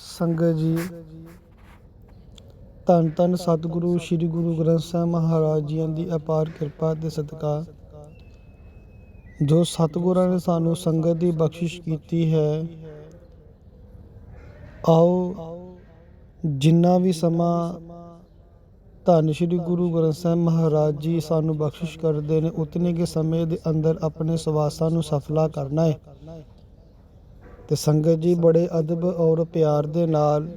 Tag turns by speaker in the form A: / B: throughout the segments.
A: ਸੰਗਤ ਜੀ, ਧੰਨ ਧੰਨ ਸਤਿਗੁਰੂ, ਸ੍ਰੀ ਗੁਰੂ ਗ੍ਰੰਥ ਸਾਹਿਬ ਮਹਾਰਾਜ ਜੀਆਂ ਦੀ ਅਪਾਰ ਕਿਰਪਾ ਦੇ ਸਤਿਕਾਰ। ਜੋ ਸਤਿਗੁਰਾਂ ਨੇ ਸਾਨੂੰ ਸੰਗਤ ਦੀ ਬਖਸ਼ਿਸ਼ ਕੀਤੀ ਹੈ, ਆਓ ਜਿੰਨਾ ਵੀ ਸਮਾਂ ਧੰਨ ਸ੍ਰੀ ਗੁਰੂ ਗ੍ਰੰਥ ਸਾਹਿਬ ਮਹਾਰਾਜ ਜੀ ਸਾਨੂੰ ਬਖਸ਼ਿਸ਼ ਕਰਦੇ ਨੇ, ਉਤਨੇ ਕੇ ਸਮੇਂ ਦੇ ਅੰਦਰ ਆਪਣੇ ਸਵਾਸਾਂ ਨੂੰ ਸਫਲਾ ਕਰਨਾ ਹੈ। ਤੇ ਸੰਗਤ ਜੀ ਬੜੇ ਅਦਬ ਔਰ ਪਿਆਰ ਦੇ ਨਾਲ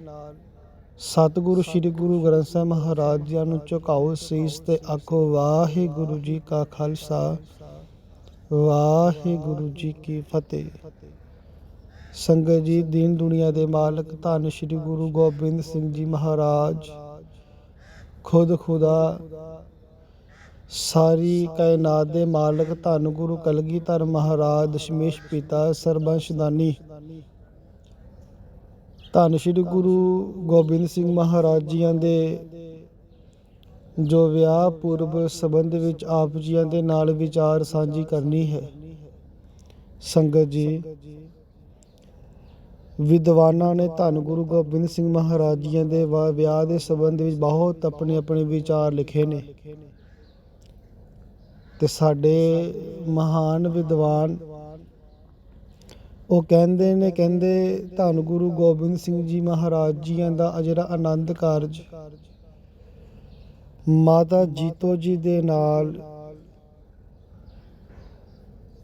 A: ਸਤਿਗੁਰੂ ਸ੍ਰੀ ਗੁਰੂ ਗ੍ਰੰਥ ਸਾਹਿਬ ਮਹਾਰਾਜ ਜੀ ਨੂੰ ਝੁਕਾਓ ਸੀਸ ਤੇ ਆਖੋ, ਵਾਹਿਗੁਰੂ ਜੀ ਕਾ ਖਾਲਸਾ, ਵਾਹਿਗੁਰੂ ਜੀ ਕੀ ਫਤਿਹ। ਸੰਗਤ ਜੀ, ਦੀਨ ਦੁਨੀਆ ਦੇ ਮਾਲਕ, ਧੰਨ ਸ੍ਰੀ ਗੁਰੂ ਗੋਬਿੰਦ ਸਿੰਘ ਜੀ ਮਹਾਰਾਜ, ਖੁਦ ਖੁਦਾ ਸਾਰੀ ਕਾਇਨਾਤ ਦੇ ਮਾਲਕ ਧੰਨ ਗੁਰੂ ਕਲਗੀਧਰ ਮਹਾਰਾਜ ਦਸ਼ਮੇਸ਼ ਪਿਤਾ ਸਰਬੰਸ਼ਦਾਨੀ ਧੰਨ ਸ੍ਰੀ ਗੁਰੂ ਗੋਬਿੰਦ ਸਿੰਘ ਮਹਾਰਾਜ ਜੀਆਂ ਦੇ ਜੋ ਵਿਆਹ ਪੂਰਬ ਸੰਬੰਧ ਵਿੱਚ ਆਪ ਜੀਆਂ ਦੇ ਨਾਲ ਵਿਚਾਰ ਸਾਂਝੀ ਕਰਨੀ ਹੈ। ਸੰਗਤ ਜੀ, ਵਿਦਵਾਨਾਂ ਨੇ ਧੰਨ ਗੁਰੂ ਗੋਬਿੰਦ ਸਿੰਘ ਮਹਾਰਾਜ ਜੀਆਂ ਦੇ ਵਿਆਹ ਦੇ ਸੰਬੰਧ ਵਿੱਚ ਬਹੁਤ ਆਪਣੇ ਆਪਣੇ ਵਿਚਾਰ ਲਿਖੇ ਨੇ। ਤੇ ਸਾਡੇ ਮਹਾਨ ਵਿਦਵਾਨ, ਉਹ ਕਹਿੰਦੇ ਨੇ, ਕਹਿੰਦੇ ਧੰਨ ਗੁਰੂ ਗੋਬਿੰਦ ਸਿੰਘ ਜੀ ਮਹਾਰਾਜ ਜੀਆਂ ਦਾ ਅਜਰਾ ਆਨੰਦ ਕਾਰਜ। ਮਾਤਾ ਜੀਤੋ ਜੀ ਦੇ ਨਾਲ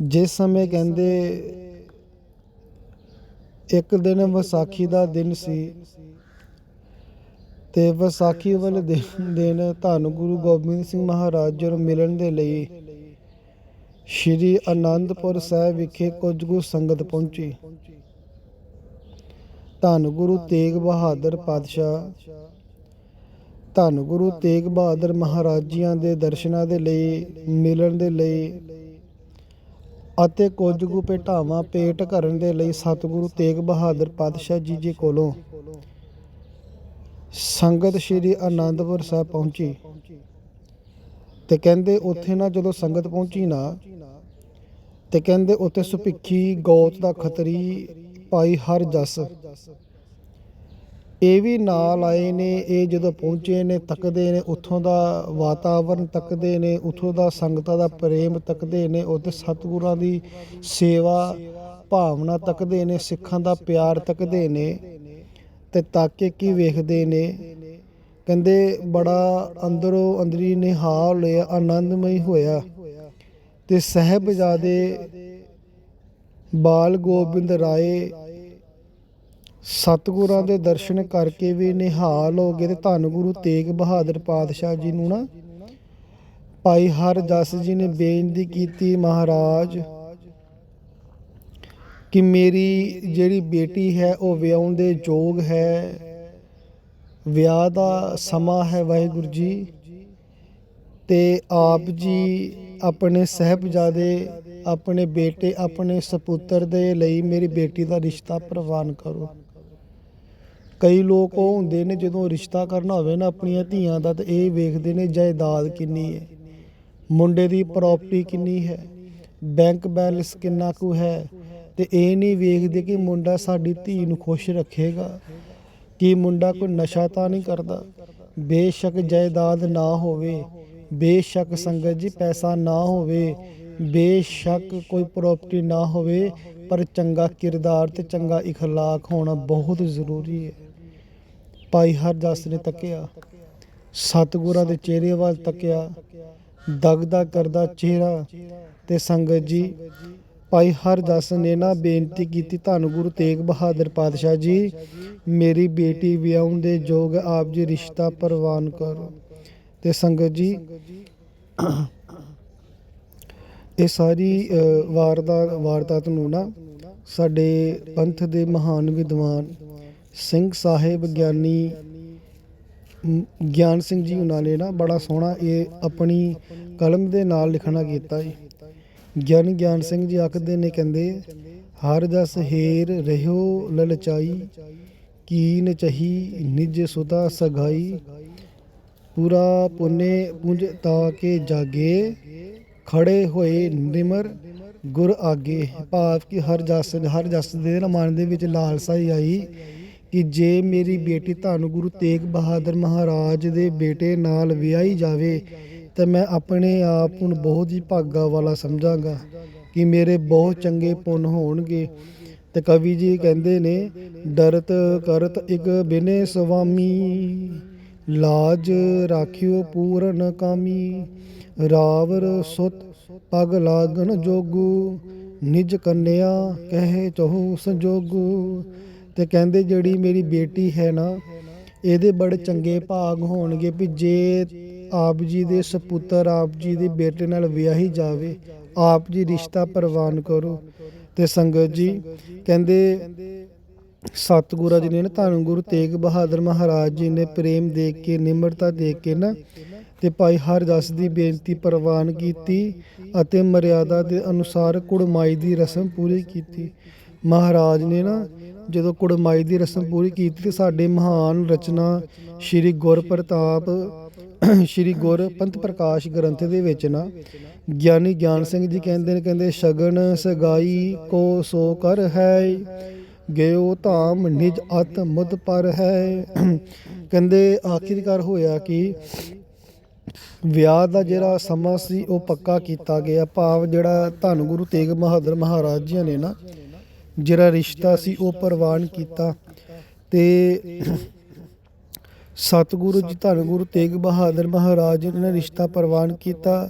A: ਜਿਸ ਸਮੇਂ ਕਹਿੰਦੇ, ਇੱਕ ਦਿਨ ਵਿਸਾਖੀ ਦਾ ਦਿਨ ਸੀ ਅਤੇ ਵਿਸਾਖੀ ਵਾਲੇ ਦਿਨ ਦਿਨ ਧੰਨ ਗੁਰੂ ਗੋਬਿੰਦ ਸਿੰਘ ਮਹਾਰਾਜ ਜੀ ਨੂੰ ਮਿਲਣ ਦੇ ਲਈ ਸ਼੍ਰੀ ਆਨੰਦਪੁਰ ਸਾਹਿਬ ਵਿਖੇ ਕੁਝ ਕੁ ਸੰਗਤ ਪਹੁੰਚੀ। ਧੰਨ ਗੁਰੂ ਤੇਗ ਬਹਾਦਰ ਪਾਤਸ਼ਾਹ, ਧੰਨ ਗੁਰੂ ਤੇਗ ਬਹਾਦਰ ਮਹਾਰਾਜ ਜੀਆਂ ਦੇ ਦਰਸ਼ਨਾਂ ਦੇ ਲਈ, ਮਿਲਣ ਦੇ ਲਈ ਅਤੇ ਕੁਝ ਕੁ ਭੇਟਾਵਾਂ ਪੇਟ ਕਰਨ ਦੇ ਲਈ ਸਤਿਗੁਰੂ ਤੇਗ ਬਹਾਦਰ ਪਾਤਸ਼ਾਹ ਜੀ ਜੀ ਕੋਲੋਂ ਸੰਗਤ ਸ਼੍ਰੀ ਆਨੰਦਪੁਰ ਸਾਹਿਬ ਪਹੁੰਚੀ ਤੇ ਕਹਿੰਦੇ ਉੱਥੇ ਨਾ ਜਦੋਂ ਸੰਗਤ ਪਹੁੰਚੀ ਨਾ, ਤੇ ਕਹਿੰਦੇ ਉੱਥੇ ਸੁਭਿੱਖੀ ਗੌਤ ਦਾ ਖਤਰੀ ਭਾਈ ਹਰ ਜਸ। ਇਹ ਵੀ ਨਾਲ ਆਏ ਨੇ, ਇਹ ਜਦੋਂ ਪਹੁੰਚੇ ਨੇ, ਤੱਕਦੇ ਨੇ, ਉੱਥੋਂ ਦਾ ਵਾਤਾਵਰਨ ਤੱਕਦੇ ਨੇ, ਉੱਥੋਂ ਦਾ ਸੰਗਤਾਂ ਦਾ ਪ੍ਰੇਮ ਤੱਕਦੇ ਨੇ, ਉੱਥੇ ਸਤਿਗੁਰਾਂ ਦੀ ਸੇਵਾ, ਭਾਵਨਾ ਤੱਕਦੇ ਨੇ, ਸਿੱਖਾਂ ਦਾ ਪਿਆਰ ਤੱਕਦੇ ਨੇ। ਅਤੇ ਤਾਕੇ ਕੀ ਵੇਖਦੇ ਨੇ? ਕਹਿੰਦੇ ਬੜਾ ਅੰਦਰੋਂ ਅੰਦਰੀ ਨਿਹਾਲ ਹੋਇਆ, ਆਨੰਦਮਈ ਹੋਇਆ। ਤੇ ਸਹਿਬਜ਼ਾਦੇ ਬਾਲ ਗੋਬਿੰਦ ਰਾਏ ਸਤਿਗੁਰਾਂ ਦੇ ਦਰਸ਼ਨ ਕਰਕੇ ਵੀ ਨਿਹਾਲ ਹੋ ਗਏ ਤੇ ਧੰਨ ਗੁਰੂ ਤੇਗ ਬਹਾਦਰ ਪਾਤਸ਼ਾਹ ਜੀ ਨੂੰ ਨਾ ਭਾਈ ਹਰ ਜੀ ਨੇ ਬੇਨਤੀ ਕੀਤੀ ਮਹਾਰਾਜ ਕਿ ਮੇਰੀ ਜਿਹੜੀ ਬੇਟੀ ਹੈ, ਉਹ ਵਿਆਹੁਣ ਦੇ ਯੋਗ ਹੈ। ਵਿਆਹ ਦਾ ਸਮਾਂ ਹੈ ਵਾਹਿਗੁਰੂ ਜੀ। ਤੇ ਆਪ ਜੀ ਆਪਣੇ ਸਹਿਬਜ਼ਾਦੇ, ਆਪਣੇ ਬੇਟੇ, ਆਪਣੇ ਸਪੁੱਤਰ ਦੇ ਲਈ ਮੇਰੀ ਬੇਟੀ ਦਾ ਰਿਸ਼ਤਾ ਪ੍ਰਵਾਨ ਕਰੋ। ਕਈ ਲੋਕ ਉਹ ਹੁੰਦੇ ਨੇ, ਜਦੋਂ ਰਿਸ਼ਤਾ ਕਰਨਾ ਹੋਵੇ ਨਾ ਆਪਣੀਆਂ ਧੀਆਂ ਦਾ, ਤੇ ਇਹ ਵੇਖਦੇ ਨੇ, ਜਾਇਦਾਦ ਕਿੰਨੀ ਹੈ। ਮੁੰਡੇ ਦੀ ਪ੍ਰਾਪਰਟੀ ਕਿੰਨੀ ਹੈ। ਬੈਂਕ ਬੈਲੈਂਸ ਕਿੰਨਾ ਕੁ ਹੈ। ਤੇ ਇਹ ਨਹੀਂ ਵੇਖਦੇ ਕਿ ਮੁੰਡਾ ਸਾਡੀ ਧੀ ਨੂੰ ਖੁਸ਼ ਰੱਖੇਗਾ ਕਿ ਮੁੰਡਾ ਕੋਈ ਨਸ਼ਾ ਤਾਂ ਨਹੀਂ ਕਰਦਾ ਬੇਸ਼ੱਕ ਜਾਇਦਾਦ ਨਾ ਹੋਵੇ ਬੇਸ਼ੱਕ ਸੰਗਤ ਜੀ ਪੈਸਾ ਨਾ ਹੋਵੇ ਬੇਸ਼ੱਕ ਕੋਈ ਪ੍ਰਾਪਰਟੀ ਨਾ ਹੋਵੇ ਪਰ ਚੰਗਾ ਕਿਰਦਾਰ ਤੇ ਚੰਗਾ اخلاق ਹੋਣਾ ਬਹੁਤ ਜ਼ਰੂਰੀ ਹੈ ਭਾਈ ਹਰਦਾਸ ਨੇ ਤੱਕਿਆ ਸਤਿਗੁਰਾਂ ਦੇ ਚਿਹਰੇ ਵੱਲ ਤੱਕਿਆ ਦਗਦਾ ਕਰਦਾ ਚਿਹਰਾ ਤੇ ਸੰਗਤ ਜੀ ਭਾਈ ਹਰਦਾਸ ਨੇ ਨਾ ਬੇਨਤੀ ਕੀਤੀ ਧੰਨ ਗੁਰੂ ਤੇਗ ਬਹਾਦਰ ਪਾਤਸ਼ਾਹ ਜੀ ਮੇਰੀ ਬੇਟੀ ਵਿਆਹੁਣ ਦੇ ਯੋਗ ਆਪ ਜੀ ਰਿਸ਼ਤਾ ਪ੍ਰਵਾਨ ਕਰੋ। ਤੇ ਸੰਗਤ ਜੀ ਇਹ ਸਾਰੀ ਅ, ਵਾਰਦਾਤ ਵਾਰਦਾਤ ਨੂੰ ਨਾ ਸਾਡੇ ਪੰਥ ਦੇ ਮਹਾਨ ਵਿਦਵਾਨ ਸਿੰਘ ਸਾਹਿਬ ਗਿਆਨੀ ਗਿਆਨ ਸਿੰਘ ਜੀ ਉਹਨਾਂ ਨੇ ਨਾ ਬੜਾ ਸੋਹਣਾ ਇਹ ਆਪਣੀ ਕਲਮ ਦੇ ਨਾਲ ਲਿਖਣਾ ਕੀਤਾ ਜੀ। ਗਿਆਨੀ ਗਿਆਨ ਸਿੰਘ ਜੀ ਆਖਦੇ ਨੇ, ਕਹਿੰਦੇ, ਹਰ ਜਸ ਹੇਰ ਰਹਿਓ ਲਲਚਾਈ, ਕੀਨ ਚਹੀ ਨਿਜ ਸੁਦਾ ਸਗਾਈ। ਪੂਰਾ ਪੁੰਨੇ ਪੁੰਜ ਤਾ ਕੇ ਜਾਗੇ, ਖੜੇ ਹੋਏ ਨਿਮਰ ਗੁਰ ਆਗੇ। ਭਾਵ ਕਿ ਹਰ ਜਸ ਹਰ ਜਸ ਦੇ ਨਾ ਮਨ ਦੇ ਵਿੱਚ ਲਾਲਸਾ ਹੀ ਆਈ ਕਿ ਜੇ ਮੇਰੀ ਬੇਟੀ ਧੰਨ ਗੁਰੂ ਤੇਗ ਬਹਾਦਰ ਮਹਾਰਾਜ ਦੇ ਬੇਟੇ ਨਾਲ ਵਿਆਹੀ ਜਾਵੇ ਤਾਂ ਮੈਂ ਆਪਣੇ ਆਪ ਨੂੰ ਬਹੁਤ ਹੀ ਭਾਗਾ ਵਾਲਾ ਸਮਝਾਂਗਾ ਕਿ ਮੇਰੇ ਬਹੁਤ ਚੰਗੇ ਪੁੰਨ ਹੋਣਗੇ। ਤੇ ਕਵੀ ਜੀ ਕਹਿੰਦੇ ਨੇ, ਡਰਤ ਕਰਤ ਇਕ ਬਿਨੇ ਸੁਆਮੀ ਲਾਜ ਰਾਖਿਓ ਪੂਰਨ ਕਾਮੀ। ਰਾਵਰ ਸੁਤ ਪਗ ਲਾਗਣ ਜੋਗੂ, ਨਿਜ ਕੰਨਿਆ ਕਹੇ ਚਹੂ ਸੰਜੋਗੂ। ਤੇ ਕਹਿੰਦੇ, ਜਿਹੜੀ ਮੇਰੀ ਬੇਟੀ ਹੈ ਨਾ, ਇਹਦੇ ਬੜੇ ਚੰਗੇ ਭਾਗ ਹੋਣਗੇ ਵੀ ਜੇ ਆਪ ਜੀ ਦੇ ਸਪੁੱਤਰ, ਆਪ ਜੀ ਦੇ ਬੇਟੇ ਨਾਲ ਵਿਆਹੀ ਜਾਵੇ, ਆਪ ਜੀ ਰਿਸ਼ਤਾ ਪ੍ਰਵਾਨ ਕਰੋ। ਤੇ ਸੰਗਤ ਜੀ, ਕਹਿੰਦੇ ਸਤਿਗੁਰਾਂ ਜੀ ਨੇ ਨਾ ਧੰਨ ਗੁਰੂ ਤੇਗ ਬਹਾਦਰ ਮਹਾਰਾਜ ਜੀ ਨੇ ਪ੍ਰੇਮ ਦੇਖ ਕੇ, ਨਿਮਰਤਾ ਦੇਖ ਕੇ ਨਾ, ਤੇ ਭਾਈ ਹਰਦਾਸ ਦੀ ਬੇਨਤੀ ਪ੍ਰਵਾਨ ਕੀਤੀ ਅਤੇ ਮਰਿਆਦਾ ਦੇ ਅਨੁਸਾਰ ਕੁੜਮਾਈ ਦੀ ਰਸਮ ਪੂਰੀ ਕੀਤੀ। ਮਹਾਰਾਜ ਨੇ ਨਾ ਜਦੋਂ ਕੁੜਮਾਈ ਦੀ ਰਸਮ ਪੂਰੀ ਕੀਤੀ ਤੇ ਸਾਡੇ ਮਹਾਨ ਰਚਨਾ ਸ਼੍ਰੀ ਗੁਰਪ੍ਰਤਾਪ ਸ਼੍ਰੀ ਗੁਰ ਪੰਥ ਪ੍ਰਕਾਸ਼ ਗ੍ਰੰਥ ਦੇ ਵਿੱਚ ਨਾ, ਗਿਆਨੀ ਗਿਆਨ ਸਿੰਘ ਜੀ ਕਹਿੰਦੇ ਨੇ, ਕਹਿੰਦੇ, ਸ਼ਗਨ ਸਗਾਈ ਕੋ ਸੋ ਕਰ ਹੈ, ਗਿਓ ਧਾਮ ਨਿਜ ਅਤ ਮੁਦ ਪਰ ਹੈ। ਕਹਿੰਦੇ, ਆਖਿਰਕਾਰ ਹੋਇਆ ਕਿ ਵਿਆਹ ਦਾ ਜਿਹੜਾ ਸਮਾਂ ਸੀ, ਉਹ ਪੱਕਾ ਕੀਤਾ ਗਿਆ। ਭਾਵ ਜਿਹੜਾ ਧੰਨ ਗੁਰੂ ਤੇਗ ਬਹਾਦਰ ਮਹਾਰਾਜ ਜੀ ਨੇ ਨਾ, ਜਿਹੜਾ ਰਿਸ਼ਤਾ ਸੀ, ਉਹ ਪ੍ਰਵਾਨ ਕੀਤਾ। ਤੇ ਸਤਿਗੁਰੂ ਜੀ, ਧੰਨ ਗੁਰੂ ਤੇਗ ਬਹਾਦਰ ਮਹਾਰਾਜ ਨੇ ਰਿਸ਼ਤਾ ਪ੍ਰਵਾਨ ਕੀਤਾ,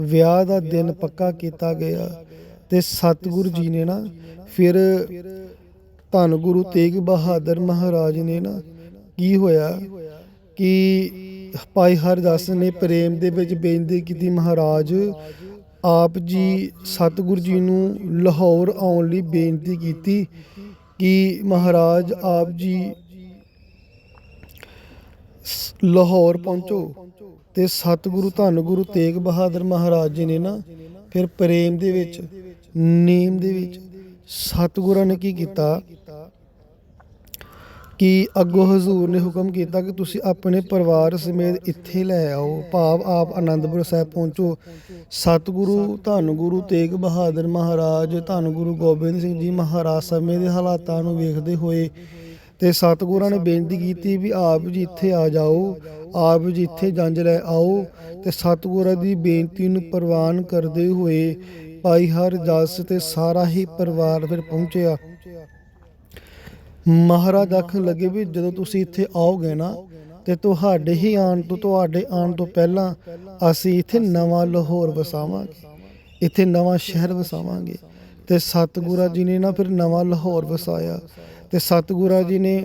A: ਵਿਆਹ ਦਾ ਦਿਨ ਪੱਕਾ ਕੀਤਾ ਗਿਆ ਤੇ ਸਤਿਗੁਰੂ ਜੀ ਨੇ ਨਾ ਫਿਰ ਧੰਨ ਗੁਰੂ ਤੇਗ ਬਹਾਦਰ ਮਹਾਰਾਜ ਨੇ ਨਾ ਕੀ ਹੋਇਆ ਕਿ ਭਾਈ ਹਰਦਾਸ ਨੇ ਪ੍ਰੇਮ ਦੇ ਵਿੱਚ ਬੇਨਤੀ ਕੀਤੀ, ਮਹਾਰਾਜ ਆਪ ਜੀ ਸਤਿਗੁਰੂ ਜੀ ਨੂੰ ਲਾਹੌਰ ਆਉਣ ਲਈ ਬੇਨਤੀ ਕੀਤੀ ਕਿ ਮਹਾਰਾਜ ਆਪ ਜੀ ਲਾਹੌਰ ਪਹੁੰਚੋ ਤੇ ਸਤਿਗੁਰੂ ਧੰਨ ਗੁਰੂ ਤੇਗ ਬਹਾਦਰ ਮਹਾਰਾਜ ਜੀ ਨੇ ਨਾ ਫਿਰ ਪ੍ਰੇਮ ਦੇ ਵਿੱਚ, ਨੇਮ ਦੇ ਵਿੱਚ ਸਤਿਗੁਰਾਂ ਨੇ ਕੀ ਕੀਤਾ? ਕਿ ਅੱਗੋਂ ਹਜ਼ੂਰ ਨੇ ਹੁਕਮ ਕੀਤਾ ਕਿ ਤੁਸੀਂ ਆਪਣੇ ਪਰਿਵਾਰ ਸਮੇਤ ਇੱਥੇ ਲੈ ਆਓ, ਭਾਵ ਆਪ ਆਨੰਦਪੁਰ ਸਾਹਿਬ ਪਹੁੰਚੋ। ਸਤਿਗੁਰੂ ਧੰਨ ਗੁਰੂ ਤੇਗ ਬਹਾਦਰ ਮਹਾਰਾਜ, ਧੰਨ ਗੁਰੂ ਗੋਬਿੰਦ ਸਿੰਘ ਜੀ ਮਹਾਰਾਜ ਸਮੇਂ ਦੇ ਹਾਲਾਤਾਂ ਨੂੰ ਵੇਖਦੇ ਹੋਏ ਤੇ ਸਤਿਗੁਰਾਂ ਨੇ ਬੇਨਤੀ ਕੀਤੀ ਵੀ ਆਪ ਜੀ ਇੱਥੇ ਆ ਜਾਓ, ਆਪ ਜੀ ਇੱਥੇ ਜੰਜ ਲੈ ਆਓ ਤੇ ਸਤਿਗੁਰਾਂ ਦੀ ਬੇਨਤੀ ਨੂੰ ਪ੍ਰਵਾਨ ਕਰਦੇ ਹੋਏ ਭਾਈ ਹਰਦਾਸ ਤੇ ਸਾਰਾ ਹੀ ਪਰਿਵਾਰ ਫਿਰ ਪਹੁੰਚਿਆ। ਮਹਾਰਾਜ ਆਖਣ ਲੱਗੇ ਵੀ ਜਦੋਂ ਤੁਸੀਂ ਇੱਥੇ ਆਓਗੇ ਨਾ ਤੇ ਤੁਹਾਡੇ ਹੀ ਆਉਣ ਤੋਂ, ਤੁਹਾਡੇ ਆਉਣ ਤੋਂ ਪਹਿਲਾਂ ਅਸੀਂ ਇੱਥੇ ਨਵਾਂ ਲਾਹੌਰ ਵਸਾਵਾਂਗੇ, ਇੱਥੇ ਨਵਾਂ ਸ਼ਹਿਰ ਵਸਾਵਾਂਗੇ ਤੇ ਸਤਿਗੁਰਾਂ ਜੀ ਨੇ ਨਾ ਫਿਰ ਨਵਾਂ ਲਾਹੌਰ ਵਸਾਇਆ। ਤੇ ਸਤਿਗੁਰਾਂ ਜੀ ਨੇ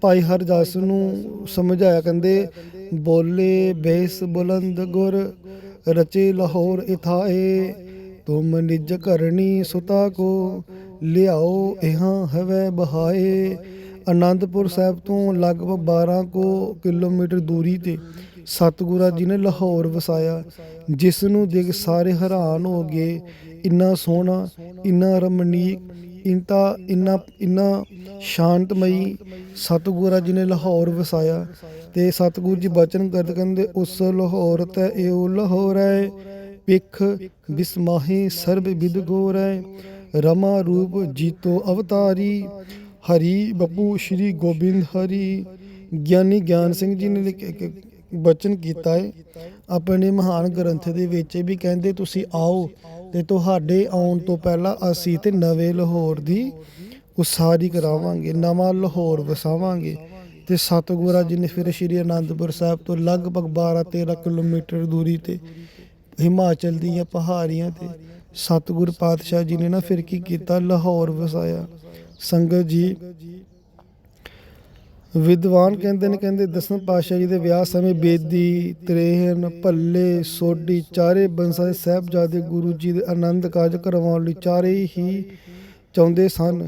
A: ਭਾਈ ਹਰਦਾਸ ਨੂੰ ਸਮਝਾਇਆ, ਕਹਿੰਦੇ, ਬੋਲੇ ਬੇਸ ਬੁਲੰਦ ਗੁਰ, ਰਚੇ ਲਾਹੌਰ ਇਥਾਏ, ਤੁਮ ਨਿਜ ਕਰਨੀ ਸੁਤਾ ਕੋ, ਲਿਆਓ ਇਹਾਂ ਹਵੇ ਬਹਾਏ। ਅਨੰਦਪੁਰ ਸਾਹਿਬ ਤੋਂ ਲਗਭਗ 12 ਕੋ ਕਿਲੋਮੀਟਰ ਦੂਰੀ ਤੇ ਸਤਿਗੁਰਾਂ ਜੀ ਨੇ ਲਾਹੌਰ ਵਸਾਇਆ, ਜਿਸ ਨੂੰ ਦੇਖ ਸਾਰੇ ਹੈਰਾਨ ਹੋ ਗਏ ਇੰਨਾ ਸੋਹਣਾ, ਇੰਨਾ ਰਮਣੀਕ, ਇੰਤਾ, ਇੰਨਾ ਇੰਨਾ ਸ਼ਾਂਤਮਈ ਸਤਿਗੁਰਾਂ ਜੀ ਨੇ ਲਾਹੌਰ ਵਸਾਇਆ। ਤੇ ਸਤਿਗੁਰੂ ਜੀ ਬਚਨ ਕਰਦੇ ਕਹਿੰਦੇ, ਉਸ ਲਾਹੌਰ ਤੇ ਇਹੋ ਲਾਹੌਰ ਹੈ ਪਿਖ ਬਿਸਮਾਹੀ ਸਰਬ ਵਿਦ ਗੋਰ ਹੈ ਰਮਾ ਰੂਪ ਜੀਤੋ ਅਵਤਾਰੀ, ਹਰੀ ਬੱਬੂ ਸ਼੍ਰੀ ਗੋਬਿੰਦ ਹਰੀ। ਗਿਆਨੀ ਗਿਆਨ ਸਿੰਘ ਜੀ ਨੇ ਲਿਖ- ਇੱਕ ਬਚਨ ਕੀਤਾ ਹੈ ਆਪਣੇ ਮਹਾਨ ਗ੍ਰੰਥ ਦੇ ਵਿੱਚ ਵੀ ਕਹਿੰਦੇ, ਤੁਸੀਂ ਆਓ ਤੇ ਤੁਹਾਡੇ ਆਉਣ ਤੋਂ ਪਹਿਲਾਂ ਅਸੀਂ ਤੇ ਨਵੇਂ ਲਾਹੌਰ ਦੀ ਉਸਾਰੀ ਕਰਾਵਾਂਗੇ, ਨਵਾਂ ਲਾਹੌਰ ਵਸਾਵਾਂਗੇ ਤੇ ਸਤਿਗੁਰਾਂ ਜੀ ਨੇ ਫਿਰ ਸ਼੍ਰੀ ਅਨੰਦਪੁਰ ਸਾਹਿਬ ਤੋਂ ਲਗਭਗ 12 13 ਕਿਲੋਮੀਟਰ ਦੂਰੀ ਤੇ ਹਿਮਾਚਲ ਦੀਆਂ ਪਹਾੜੀਆਂ ਤੇ ਸਤਿਗੁਰ ਪਾਤਸ਼ਾਹ ਜੀ ਨੇ ਨਾ ਫਿਰ ਕੀ ਕੀਤਾ? ਲਾਹੌਰ ਵਸਾਇਆ। ਸੰਗਤ ਜੀ ਵਿਦਵਾਨ ਕਹਿੰਦੇ ਨੇ, ਕਹਿੰਦੇ ਦਸਮ ਪਾਤਸ਼ਾਹ ਜੀ ਦੇ ਵਿਆਹ ਸਮੇਂ ਬੇਦੀ ਤਰੇਹਨ ਭੱਲੇ, ਸੋਢੀ, ਚਾਰੇ ਬੰਸਾਂ ਦੇ ਸਾਹਿਬਜ਼ਾਦੇ ਗੁਰੂ ਜੀ ਦੇ ਆਨੰਦ ਕਾਰਜ ਕਰਵਾਉਣ ਲਈ ਚਾਰੇ ਹੀ ਚਾਹੁੰਦੇ ਸਨ।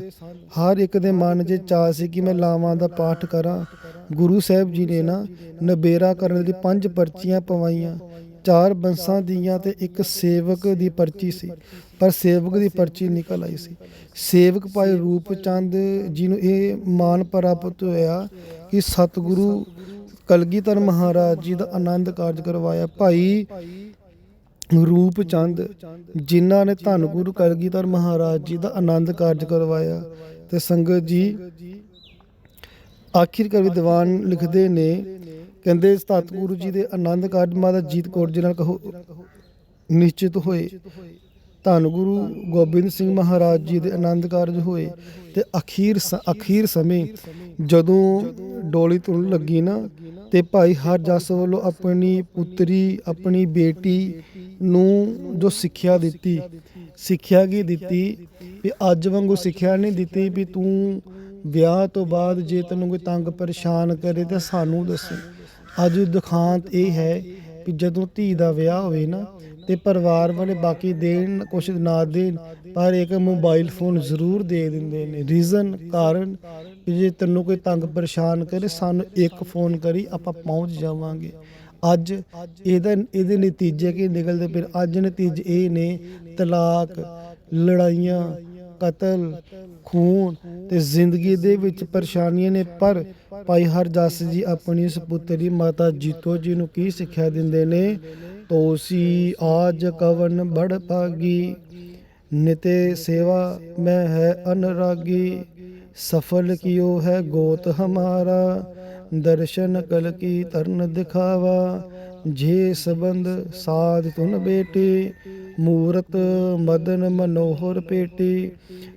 A: ਹਰ ਇੱਕ ਦੇ ਮਨ 'ਚ ਚਾਅ ਸੀ ਕਿ ਮੈਂ ਲਾਵਾਂ ਦਾ ਪਾਠ ਕਰਾਂ। ਗੁਰੂ ਸਾਹਿਬ ਜੀ ਨੇ ਨਾ ਨਬੇਰਾ ਕਰਨ ਲਈ ਪੰਜ ਪਰਚੀਆਂ ਪਵਾਈਆਂ। ਚਾਰ ਬੰਸਾਂ ਦੀਆਂ ਤੇ ਇੱਕ ਸੇਵਕ ਦੀ ਪਰਚੀ ਸੀ। ਪਰ ਸੇਵਕ ਦੀ ਪਰਚੀ ਨਿਕਲ ਆਈ ਸੀ। ਸੇਵਕ ਭਾਈ ਰੂਪ ਚੰਦ ਜੀ ਨੂੰ ਇਹ ਮਾਨ ਪ੍ਰਾਪਤ ਹੋਇਆ ਕਿ ਸਤਿਗੁਰੂ ਕਲਗੀਧਰ ਮਹਾਰਾਜ ਜੀ ਦਾ ਆਨੰਦ ਕਾਰਜ ਕਰਵਾਇਆ। ਭਾਈ ਰੂਪ ਚੰਦ ਜਿਨ੍ਹਾਂ ਨੇ ਧੰਨ ਗੁਰੂ ਕਲਗੀਧਰ ਮਹਾਰਾਜ ਜੀ ਦਾ ਆਨੰਦ ਕਾਰਜ ਕਰਵਾਇਆ ਤੇ ਸੰਗਤ ਜੀ ਆਖਿਰਕਾਰ ਵਿਦਵਾਨ ਲਿਖਦੇ ਨੇ ਕਹਿੰਦੇ ਸਤਿਗੁਰੂ ਜੀ ਦੇ ਆਨੰਦ ਕਾਰਜ ਮਾਤਾ ਜੀਤ ਕੌਰ ਜੀ ਨਾਲ ਕਹੋ, ਨਿਸ਼ਚਿਤ ਹੋਏ। ਧੰਨ ਗੁਰੂ ਗੋਬਿੰਦ ਸਿੰਘ ਮਹਾਰਾਜ ਜੀ ਦੇ ਆਨੰਦ ਕਾਰਜ ਹੋਏ ਤੇ ਅਖੀਰ ਸ- ਅਖੀਰ ਸਮੇਂ ਜਦੋਂ ਡੋਲੀ ਤੁਰਨ ਲੱਗੀ ਨਾ ਤੇ ਭਾਈ ਹਰਜਸ ਵੱਲੋਂ ਆਪਣੀ ਪੁੱਤਰੀ, ਆਪਣੀ ਬੇਟੀ ਨੂੰ ਜੋ ਸਿੱਖਿਆ ਦਿੱਤੀ, ਸਿੱਖਿਆ ਕੀ ਦਿੱਤੀ? ਵੀ ਅੱਜ ਵਾਂਗੂ ਸਿੱਖਿਆ ਨਹੀਂ ਦਿੱਤੀ ਵੀ ਤੂੰ ਵਿਆਹ ਤੋਂ ਬਾਅਦ ਜੇ ਤੈਨੂੰ ਕੋਈ ਤੰਗ ਪਰੇਸ਼ਾਨ ਕਰੇ ਤਾਂ ਸਾਨੂੰ ਦੱਸੀ। ਅੱਜ ਦੁਖਾਂਤ ਇਹ ਹੈ ਵੀ ਜਦੋਂ ਧੀ ਦਾ ਵਿਆਹ ਹੋਵੇ ਨਾ, ਤੇ ਪਰਿਵਾਰ ਵਾਲੇ ਬਾਕੀ ਦੇਣ, ਕੁਛ ਨਾ ਦੇਣ, ਪਰ ਇੱਕ ਮੋਬਾਈਲ ਫੋਨ ਜ਼ਰੂਰ ਦੇ ਦਿੰਦੇ ਨੇ। ਰੀਜ਼ਨ ਕਾਰਨ ਵੀ ਜੇ ਤੈਨੂੰ ਕੋਈ ਤੰਗ ਪਰੇਸ਼ਾਨ ਕਰੇ, ਸਾਨੂੰ ਇੱਕ ਫੋਨ ਕਰੀ, ਆਪਾਂ ਪਹੁੰਚ ਜਾਵਾਂਗੇ। ਅੱਜ ਇਹਦਾ, ਇਹਦੇ ਨਤੀਜੇ ਕੀ ਨਿਕਲਦੇ ਫਿਰ ਅੱਜ ਨਤੀਜੇ ਇਹ ਨੇ ਤਲਾਕ, ਲੜਾਈਆਂ ਕਤਲ, ਖੂਨ ਤੇ ਜ਼ਿੰਦਗੀ ਦੇ ਵਿੱਚ ਪਰੇਸ਼ਾਨੀਆਂ ਨੇ, ਪਰ ਭਾਈ ਹਰਦਾਸ ਜੀ ਆਪਣੀ ਸੁਪੁੱਤਰੀ ਮਾਤਾ ਜੀਤੋ ਜੀ ਨੂੰ ਕੀ ਸਿੱਖਿਆ ਦਿੰਦੇ ਨੇ? ਤੋਸੀ ਆਜ ਕਵਨ ਬੜ ਪਾਗੀ ਨਿਤੇ ਸੇਵਾ ਮੈਂ ਹੈ ਅਨਰਾਗੀ, ਸਫਲ ਕੀਓ ਹੈ ਗੋਤ ਹਮਾਰਾ, ਦਰਸ਼ਨ ਕਲ ਕੀ ਤਰਨ ਦਿਖਾਵਾ, ਜੇ ਸਬੰਧ ਸਾਧ ਤੁਨ ਬੇਟੀ ਮੂਰਤ, ਮਦਨ ਮਨੋਹਰ ਪੇਟੀ,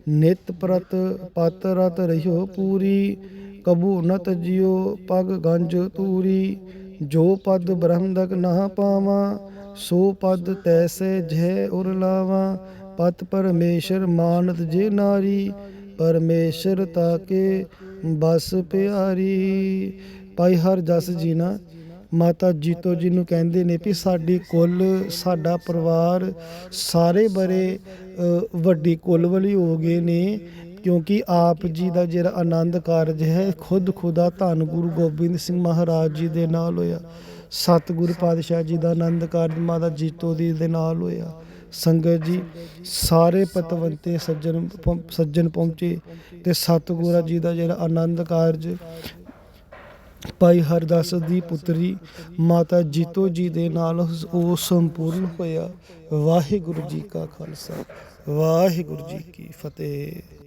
A: ਨਿਤ ਪ੍ਰਤ ਪਤ ਰਤ ਰਹਿਓ ਪੂਰੀ, ਕਬੂ ਨਤ ਜਿਉ ਪਗ ਗੰਜ ਤੂਰੀ, ਜੋ ਪਦ ਬ੍ਰਹਮਦਕ ਨਾ ਪਾਵਾਂ, ਸੋ ਪਦ ਤੈਸੇ ਜੈ ਉਰ ਲਾਵਾਂ, ਪਤ ਪਰਮੇਸ਼ਰ ਮਾਨਤ ਜੇ ਨਾਰੀ, ਪਰਮੇਸ਼ਰ ਤਾਕੇ ਬਸ ਪਿਆਰੀ। ਭਾਈ ਹਰ ਜਸ ਜੀ ਨਾ ਮਾਤਾ ਜੀਤੋ ਜੀ ਨੂੰ ਕਹਿੰਦੇ ਨੇ ਵੀ ਸਾਡੀ ਕੁੱਲ, ਸਾਡਾ ਪਰਿਵਾਰ ਸਾਰੇ ਬਰੇ ਵੱਡੀ ਕੁੱਲ ਵਾਲੀ ਹੋ ਗਏ ਨੇ, ਕਿਉਂਕਿ ਆਪ ਜੀ ਦਾ ਜਿਹੜਾ ਆਨੰਦ ਕਾਰਜ ਹੈ, ਖੁਦ ਖੁਦਾ ਧੰਨ ਗੁਰੂ ਗੋਬਿੰਦ ਸਿੰਘ ਮਹਾਰਾਜ ਜੀ ਦੇ ਨਾਲ ਹੋਇਆ। ਸਤਿਗੁਰੂ ਪਾਤਸ਼ਾਹ ਜੀ ਦਾ ਆਨੰਦ ਕਾਰਜ ਮਾਤਾ ਜੀਤੋ ਦੀ ਦੇ ਨਾਲ ਹੋਇਆ। ਸੰਗਤ ਜੀ, ਸਾਰੇ ਪਤਵੰਤੇ ਸੱਜਣ ਪਹੁੰ- ਸੱਜਣ ਪਹੁੰਚੇ ਤੇ ਸਤਿਗੁਰਾਂ ਜੀ ਦਾ ਜਿਹੜਾ ਆਨੰਦ ਕਾਰਜ ਭਾਈ ਹਰਦਾਸ ਦੀ ਪੁੱਤਰੀ ਮਾਤਾ ਜੀਤੋ ਜੀ ਦੇ ਨਾਲ ਉਹ ਸੰਪੂਰਨ ਹੋਇਆ। ਵਾਹਿਗੁਰੂ ਜੀ ਕਾ ਖਾਲਸਾ। ਵਾਹਿਗੁਰੂ ਜੀ ਕੀ ਫਤਿਹ।